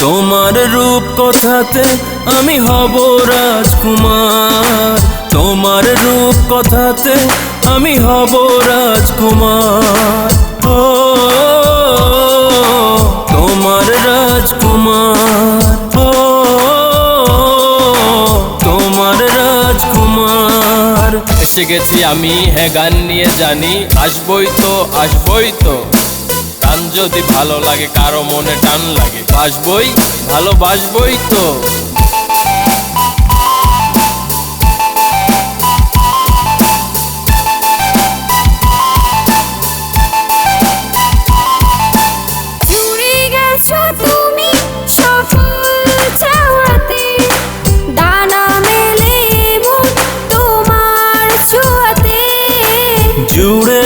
তোমার রূপ কথাতে আমি হব রাজকুমার। তোমার রূপ কথাতে আমি হব রাজকুমার। ও, তোমার রাজকুমার। ও, তোমার রাজকুমার। এসে গেছি আমি হ্যাঁ গান নিয়ে জানি, আসবই তো আসবই তো। গান যদি ভালো লাগে কারও মনে টান লাগে বাসবই ভালোবাসবই তো। জুড়ে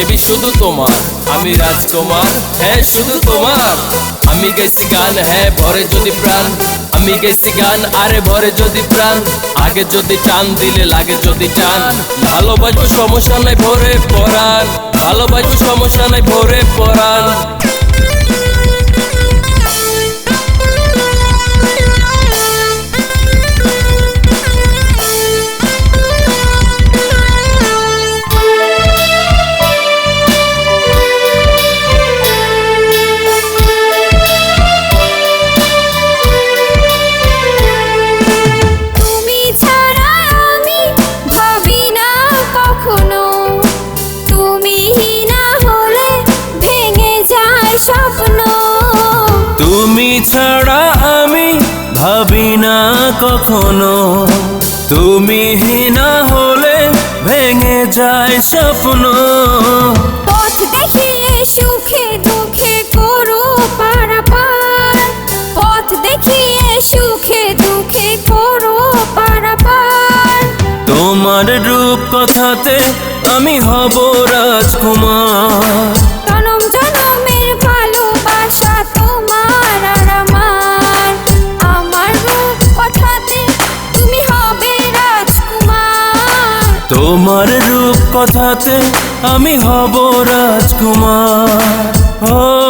বেবি শুধু তোমার। আমি রাজকুমার হ্যাঁ শুধু তোমার। আমি গেছি গান হ্যাঁ ভরে যদি প্রাণ। আমি গেছি গান, আরে, ভরে যদি প্রাণ। আগে যদি টান, দিলে লাগে যদি টান। ভালোবাসবো সমস্যা নাই, ভরে পরাণ ভালোবাসবো সমস্যা নাই, ভরে পরাণ ছাড়া আমি ভাবি না কখনো। তুমি না হলে ভেঙে যায় স্বপ্ন। পথ দেখিয়ে সুখে দুঃখে করো পারাপার। পথ দেখিয়ে সুখে দুঃখে করো পারাপার। তোমার রূপ কথাতে আমি হব রাজকুমার। তোমার রূপ কথাতে আমি হব রাজকুমার। ও